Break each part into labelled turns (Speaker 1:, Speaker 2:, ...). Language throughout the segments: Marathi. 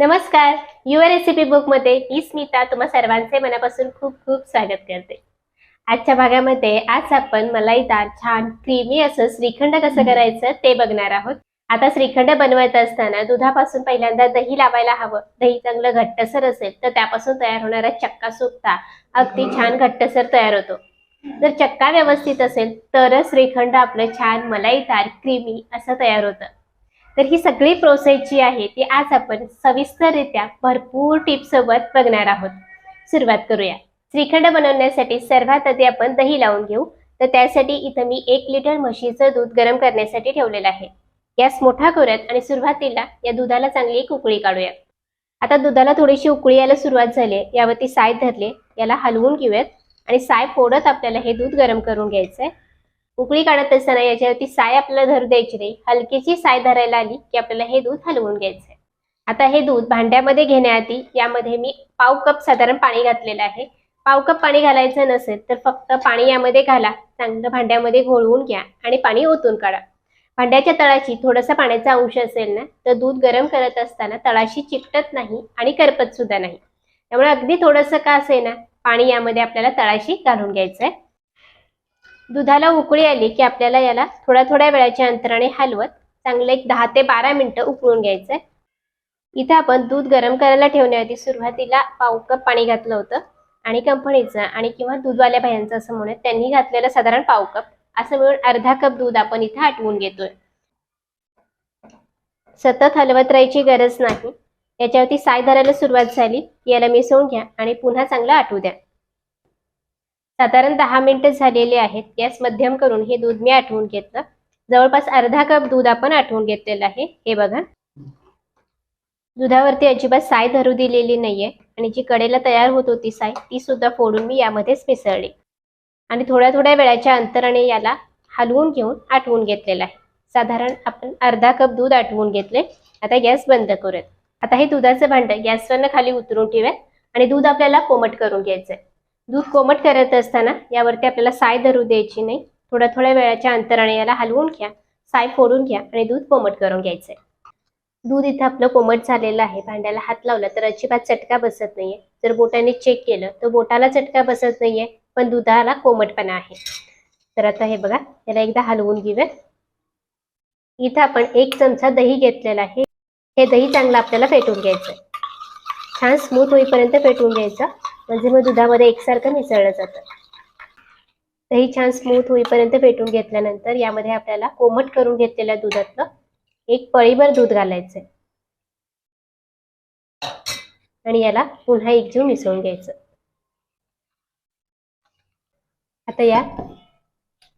Speaker 1: नमस्कार. युअर रेसिपी बुकमध्ये ही स्मिता. तुम्हा सर्वांचे मनापासून खूप खूप स्वागत करते. आजच्या भागामध्ये आज आपण मलाईदार छान क्रीमी असं श्रीखंड कसं करायचं ते बघणार आहोत. आता श्रीखंड बनवत असताना दुधापासून पहिल्यांदा दही लावायला हवं. दही चांगलं घट्टसर असेल तर त्यापासून तयार होणारा चक्का सुकता अगदी छान घट्टसर तयार होतो. जर चक्का व्यवस्थित असेल तरच श्रीखंड आपलं छान मलाईदार क्रीमी असं तयार होतं. तर ही सगळी प्रोसेस जी आहे ती आज आपण सविस्तररित्या भरपूर टिप्स सोबत बघणार आहोत. सुरुवात करूया. श्रीखंड बनवण्यासाठी सर्वात आधी आपण दही लावून घेऊ. तर त्यासाठी इथं मी एक लिटर म्हशीचं दूध गरम करण्यासाठी ठेवलेलं आहे. गॅस मोठा करूयात आणि सुरुवातीला या दुधाला चांगली एक उकळी काढूया आता दुधाला थोडीशी उकळी यायला सुरुवात झाली यावरती साय धरले याला हलवून घेऊयात. आणि साय फोडत आपल्याला हे दूध गरम करून घ्यायचंय. उकळी काढत असताना याच्यावरती साय आपल्याला धरू द्यायची नाही. हलकीची साय धरायला आली की आपल्याला हे दूध हलवून घ्यायचंय. आता हे दूध भांड्यामध्ये घेण्याआधी यामध्ये मी पाव कप साधारण पाणी घातलेलं आहे. पाव कप पाणी घालायचं नसेल तर फक्त पाणी यामध्ये घाला. चांगलं भांड्यामध्ये घोळवून घ्या आणि पाणी ओतून काढा. भांड्याच्या तळाशी थोडासा पाण्याचा अंश असेल ना तर दूध गरम करत असताना तळाशी चिकटत नाही आणि करपत सुद्धा नाही. त्यामुळे अगदी थोडंसं का असे ना पाणी यामध्ये आपल्याला तळाशी घालून घ्यायचंय. दुधाला उकळी आली की आपल्याला याला थोड्या थोड्या वेळाच्या अंतराने हलवत चांगलं एक दहा ते बारा मिनिटं उकळून घ्यायचंय. इथं आपण दूध गरम करायला ठेवण्याआधी सुरुवातीला पाव कप पाणी घातलं होतं आणि कंपनीचं आणि किंवा दूधवाल्या बायांचं असं म्हणून त्यांनी घातलेलं साधारण पाव कप. असं मिळून अर्धा कप दूध आपण इथं आटवून घेतोय. सतत हलवत राहायची गरज नाही. याच्यावरती साय धरायला सुरुवात झाली. याला मिसळून घ्या आणि पुन्हा चांगलं आटवू द्या. साधारण दहा मिनिटं झालेली आहेत. गॅस मध्यम करून हे दूध मी आठवून घेतलं. जवळपास अर्धा कप दूध आपण आठवून घेतलेलं आहे. हे बघा. दुधावरती अजिबात साय धरू दिलेली नाहीये आणि जी कडेला तयार होत होती साय ती सुद्धा फोडून मी यामध्येच मिसळली. आणि थोड्या थोड्या वेळाच्या अंतराने याला हलवून घेऊन आठवून घेतलेलं आहे. साधारण आपण अर्धा कप दूध आठवून घेतले. आता गॅस बंद करूयात. आता हे दुधाचं भांडं गॅसवरनं खाली उतरून ठेवूयात आणि दूध आपल्याला कोमट करून घ्यायचंय. दूध कोमट करत असताना यावरती आपल्याला साय धरू द्यायची नाही. थोड्या थोड्या वेळाच्या अंतराने याला हलवून घ्या. साय फोडून घ्या आणि दूध कोमट करून घ्यायचंय. दूध इथं आपलं कोमट झालेलं आहे. भांड्याला हात लावला तर अजिबात चटका बसत नाहीये. जर बोटाने चेक केलं तर बोटाला चटका बसत नाहीये पण दुधाला कोमटपणा आहे. तर आता हे बघा याला एकदा हलवून घेऊयात. इथं आपण एक चमचा दही घेतलेला आहे. हे दही चांगलं आपल्याला फेटून घ्यायचं छान स्मूथ होईपर्यंत फेटून घ्यायचं. म्हणजे मग दुधामध्ये एकसारखं मिसळलं जातं. दही छान स्मूथ होईपर्यंत फेटून घेतल्यानंतर यामध्ये आपल्याला कोमट करून घेतलेल्या दुधातलं एक पळीभर दूध घालायचंय. आणि याला पुन्हा एकजीव मिसळून घ्यायचं. आता या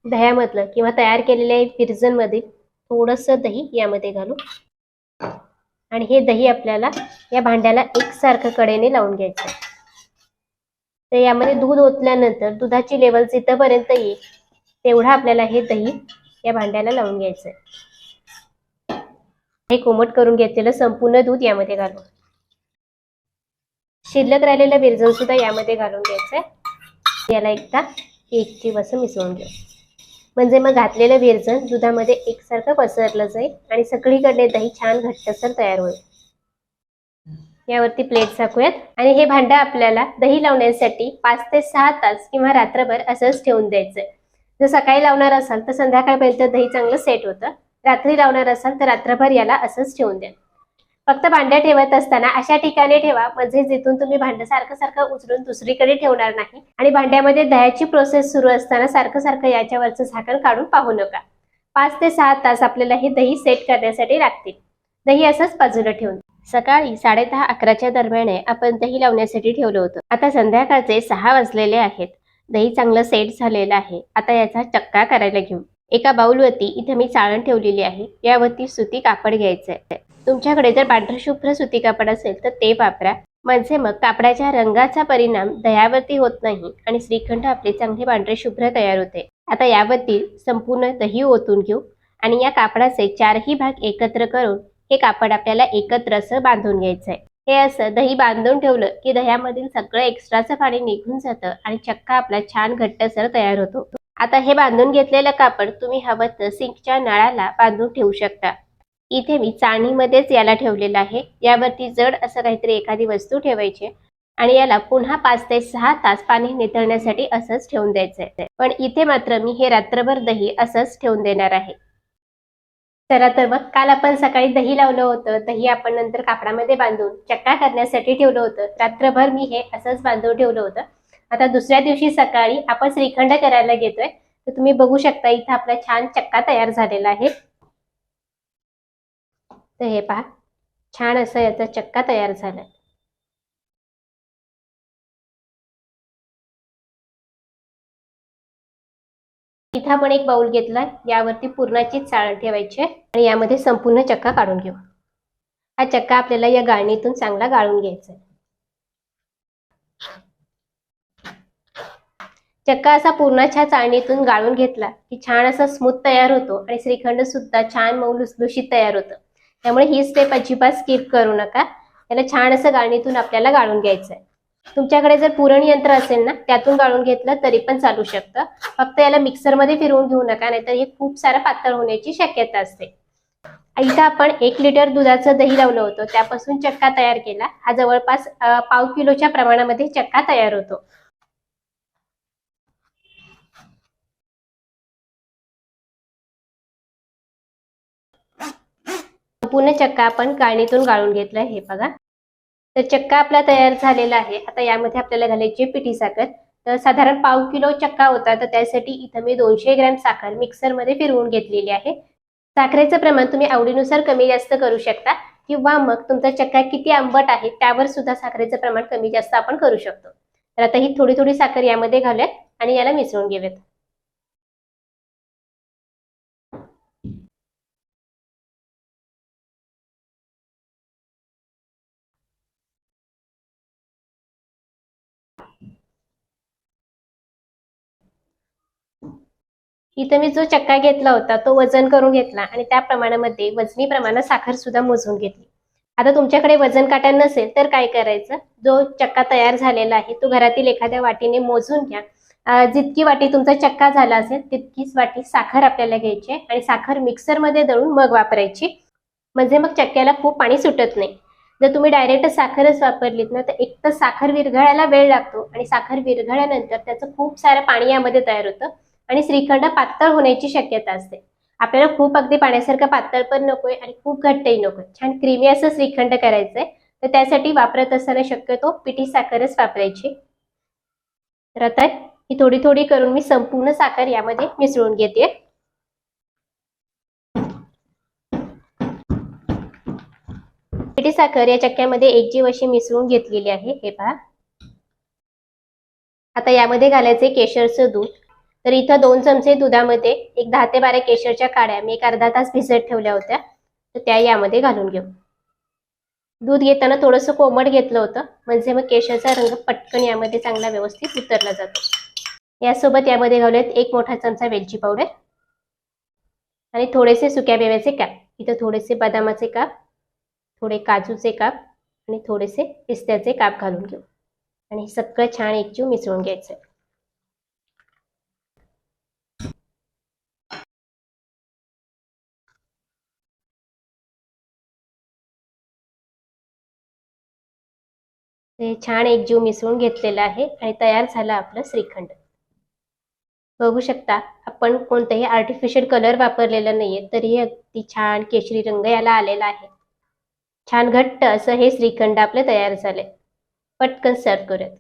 Speaker 1: दह्यामधलं किंवा तयार केलेल्या विरजनमध्ये थोडस दही यामध्ये घालू. आणि हे दही आपल्याला या भांड्याला एकसारखं कडेने लावून घ्यायचं तर यामध्ये दूध ओतल्यानंतर दुधाची लेवल जिथपर्यंत येईल तेवढं आपल्याला हे दही या भांड्याला लावून घ्यायचंय हे कोमट करून घेतलेलं संपूर्ण दूध यामध्ये घालू शिल्लक राहिलेलं बिरजन सुद्धा यामध्ये घालून घ्यायचंय याला एकदा एक असं मिसळून घ्या म्हणजे मग घातलेलं विरजन दुधामध्ये एकसारखं पसरलं जाईल आणि सगळीकडे दही छान घट्टसर तयार होईल. यावरती प्लेट टाकूयात आणि हे भांडं आपल्याला दही लावण्यासाठी पाच ते सहा तास किंवा रात्रभर असंच ठेवून द्यायचंय. जर सकाळी लावणार असाल तर संध्याकाळपर्यंत दही चांगलं सेट होतं. रात्री लावणार असाल तर रात्रभर याला असंच ठेवून द्या. फक्त भांड्या ठेवत असताना अशा ठिकाणी ठेवा म्हणजे जिथून तुम्ही भांडं सारखं सारखं उचलून दुसरीकडे ठेवणार नाही आणि भांड्यामध्ये दह्याची प्रोसेस सुरू असताना सारखं सारखं याच्यावरचं झाकण काढून पाहू नका. पाच ते सहा तास आपल्याला हे दही सेट करण्यासाठी लागतील. दही असंच बाजूला ठेवून. सकाळी साडेदहा अकराच्या दरम्यान आपण दही लावण्यासाठी ठेवलं होतं. आता संध्याकाळचे सहा वाजलेले आहेत. दही चांगलं सेट झालेलं आहे. आता याचा चक्का करायला घेऊ. एका बाउलवरती इथे मी चाळण ठेवलेली आहे. यावरती सुती कापड घ्यायचं आहे तुमच्याकडे जर पांढरं शुभ्र सुती कापड असेल तर ते वापरा. म्हणजे मग कापडाच्या रंगाचा परिणाम दह्यावरती होत नाही आणि श्रीखंड आपले चांगले पांढरे शुभ्र तयार होते. आता यावरती संपूर्ण दही ओतून घेऊ आणि या कापडाचे चारही भाग एकत्र करून हे कापड आपल्याला एकत्र असं बांधून घ्यायचंय. हे असं दही बांधून ठेवलं की दह्यामधील सगळं एक्स्ट्राचं पाणी निघून जातं आणि चक्का आपला छान घट्टसर तयार होतो. आता हे बांधून घेतलेलं कापड तुम्ही हवं तर सिंकच्या नळाला बांधून ठेवू शकता. इथे मी चाळणीमध्येच याला ठेवलेलं आहे. यावरती जड असं काहीतरी एखादी वस्तू ठेवायची आणि याला पुन्हा पाच ते सहा तास पाणी नितळण्यासाठी असंच ठेवून द्यायचंय. पण इथे मात्र मी हे रात्रभर दही असंच ठेवून देणार आहे. चला तर मग काल आपण सकाळी दही लावलं होतं. दही आपण नंतर कापडामध्ये बांधून चक्का करण्यासाठी ठेवलं होतं. रात्रभर मी हे असंच बांधून ठेवलं होतं. आता दुसऱ्या दिवशी सकाळी आपण श्रीखंड करायला घेतोय. तर तुम्ही बघू शकता इथं आपला छान चक्का तयार झालेला आहे. तर हे पहा छान असं याचा चक्का तयार झालाय. इथं आपण एक बाउल घेतला यावरती पूर्णाची चाळ ठेवायची आहे आणि यामध्ये संपूर्ण चक्का काढून घेऊ. हा चक्का आपल्याला या गाळणीतून चांगला गाळून घ्यायचा आहे. चक्का असा पूर्णाच्या चाळणीतून गाळून घेतला की छान असा स्मूथ तयार होतो आणि श्रीखंड सुद्धा छान मऊ लुसलुशीत तयार होतं. त्यामुळे ही स्टेप अजिबात स्किप करू नका. याला छान असं गाळणीतून आपल्याला गाळून घ्यायचं आहे. तुमच्याकडे जर पुरण यंत्र असेल ना त्यातून गाळून घेतलं तरी पण चालू शकतं. फक्त याला मिक्सरमध्ये फिरवून घेऊ नका नाहीतर हे खूप सारं पातळ होण्याची शक्यता असते. इथं आपण एक लिटर दुधाचं दही लावलं होतं त्यापासून चक्का तयार केला. हा जवळपास पाव किलोच्या प्रमाणामध्ये चक्का तयार होतो. पूर्ण चक्का आपण गाळणीतून गाळून घेतलं हे बघा. तर चक्का आपला तयार झालेला आहे. आता यामध्ये आपल्याला घालायची पिठी साखर. तर साधारण पाव किलो चक्का होता. तर त्यासाठी इथं मी दोनशे ग्रॅम साखर मिक्सरमध्ये फिरवून घेतलेली आहे. साखरेचं प्रमाण तुम्ही आवडीनुसार कमी जास्त करू शकता किंवा मग तुमचा चक्का किती आंबट आहे त्यावर सुद्धा साखरेचं प्रमाण कमी जास्त आपण करू शकतो. तर आता ही थोडी थोडी साखर यामध्ये घालूयात आणि याला मिसळून घेऊयात. इथं मी जो चक्का घेतला होता तो वजन करून घेतला आणि त्या प्रमाणामध्ये वजनी प्रमाणात साखर सुद्धा मोजून घेतली. आता तुमच्याकडे वजन काटा नसेल तर काय करायचं? जो चक्का तयार झालेला आहे तो घरातील एखाद्या वाटीने मोजून घ्या. जितकी वाटी तुमचा चक्का झाला असेल तितकीच वाटी साखर आपल्याला घ्यायची आणि साखर मिक्सरमध्ये दळून मग वापरायची. म्हणजे मग चक्क्याला खूप पाणी सुटत नाही. जर तुम्ही डायरेक्ट साखरच वापरलीत ना तर एक तर साखर विरघळायला वेळ लागतो आणि साखर विरघळल्यानंतर त्याचं खूप सारं पाणी यामध्ये तयार होतं. आणि श्रीखंड पातळ होण्याची शक्यता असते. आपल्याला खूप अगदी पाण्यासारखं पातळ पण नकोय आणि खूप घट्टही नकोय. छान क्रीमी असं श्रीखंड करायचंय. तर त्यासाठी वापरत असताना शक्यतो पिठी साखरच वापरायची. तर आता ही थोडी थोडी करून मी संपूर्ण साखर यामध्ये मिसळून घेते. पिठी साखर या चक्क्यामध्ये एक जीव अशी मिसळून घेतलेली आहे. हे पहा. आता यामध्ये घालायचे केशरचं दूध. तर इथं दोन चमचे दुधामध्ये एक दहा ते बारा केशरच्या काड्या मी एक अर्धा तास भिजत ठेवल्या होत्या. तर त्या यामध्ये घालून घेऊ. दूध घेताना थोडंसं कोमट घेतलं होतं. म्हणजे मग केशरचा रंग पटकन यामध्ये चांगला व्यवस्थित उतरला जातो. यासोबत यामध्ये घालूयात एक मोठा चमचा वेलची पावडर आणि थोडेसे सुक्या बेव्याचे काप. इथं थोडेसे बदामाचे काप थोडे काजूचे काप आणि थोडेसे पिस्त्याचे काप घालून घेऊ. आणि सगळं छान एकजीव मिसळून घ्यायचं ते छान एकजीव मिसळून घेतलेलं आहे आणि तयार झाला आपलं श्रीखंड. बघू शकता आपण कोणताही आर्टिफिशियल कलर वापरलेला नाहीये तरी अगदी छान केशरी रंग याला आलेला आहे. छान घट्ट असं हे श्रीखंड आपलं तयार झाले पटकन सर्व करूयात.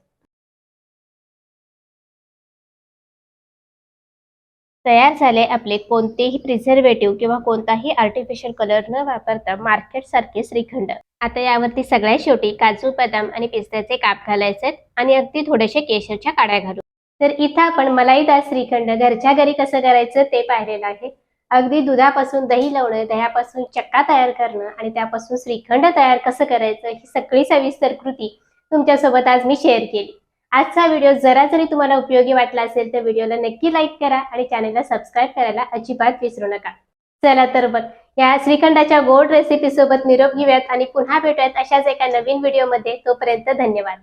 Speaker 1: तयार झाले आपले कोणतेही प्रिझर्वेटिव्ह किंवा कोणताही आर्टिफिशियल कलर न वापरता मार्केट सारखे श्रीखंड. आता यावरती सगळ्यात शेवटी काजू बदाम आणि पिस्त्याचे काप घालायचे आणि अगदी थोडेसे केशरच्या काड्या घालू. तर इथं आपण मलाईदार श्रीखंड घरच्या घरी कसं करायचं ते पाहिलेलं आहे. अगदी दुधापासून दही लावणं दह्यापासून चक्का तयार करणं आणि त्यापासून श्रीखंड तयार कसं करायचं ही सगळी सविस्तर कृती तुमच्यासोबत आज मी शेअर केली. आजचा व्हिडिओ जरा जरी तुम्हाला उपयोगी वाटला असेल तर व्हिडिओला नक्की लाईक करा आणि चॅनेलला सबस्क्राईब करायला अजिबात विसरू नका. चला तर बघ या श्रीखंडाच्या गोड रेसिपी सोबत निरोप घेऊयात आणि पुन्हा भेटूयात अशाच एका नवीन व्हिडिओमध्ये तोपर्यंत धन्यवाद.